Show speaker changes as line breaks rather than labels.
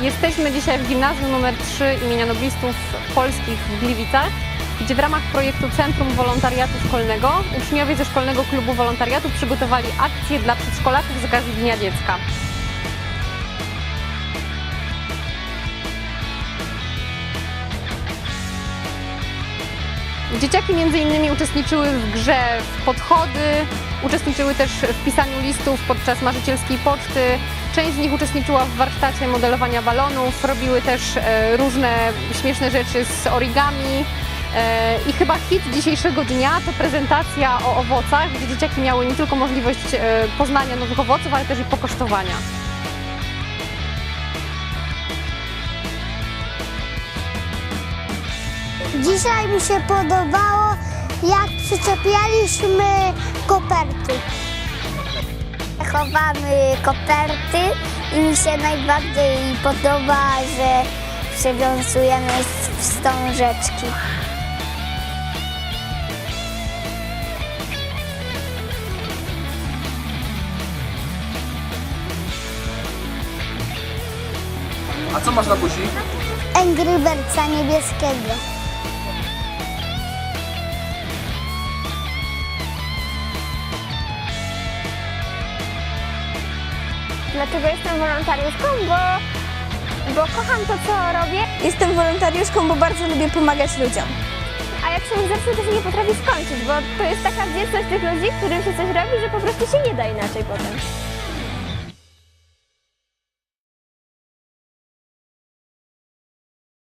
Jesteśmy dzisiaj w gimnazjum nr 3 imienia noblistów polskich w Gliwicach, gdzie w ramach projektu Centrum Wolontariatu Szkolnego uczniowie ze Szkolnego Klubu Wolontariatu przygotowali akcję dla przedszkolaków z okazji Dnia Dziecka. Dzieciaki innymi uczestniczyły w grze w podchody, uczestniczyły też w pisaniu listów podczas marzycielskiej poczty. Część z nich uczestniczyła w warsztacie modelowania balonów, robiły też e, różne śmieszne rzeczy z origami. E, I chyba hit dzisiejszego dnia to prezentacja o owocach, gdzie dzieciaki miały nie tylko możliwość e, poznania nowych owoców, ale też i pokosztowania.
Dzisiaj mi się podobało, jak przyczepialiśmy koperty. Chowamy koperty i mi się najbardziej podoba, że przywiązujemy wstążeczki.
A co masz na buzi?
Angry Birdsa niebieskiego.
Dlaczego jestem wolontariuszką? Bo, bo kocham to, co robię,
Jestem wolontariuszką, bo bardzo lubię pomagać ludziom.
a jak się zepsuł, to się nie potrafi skończyć, bo to jest taka wdzięczność tych ludzi, którym się coś robi, że po prostu się nie da inaczej potem.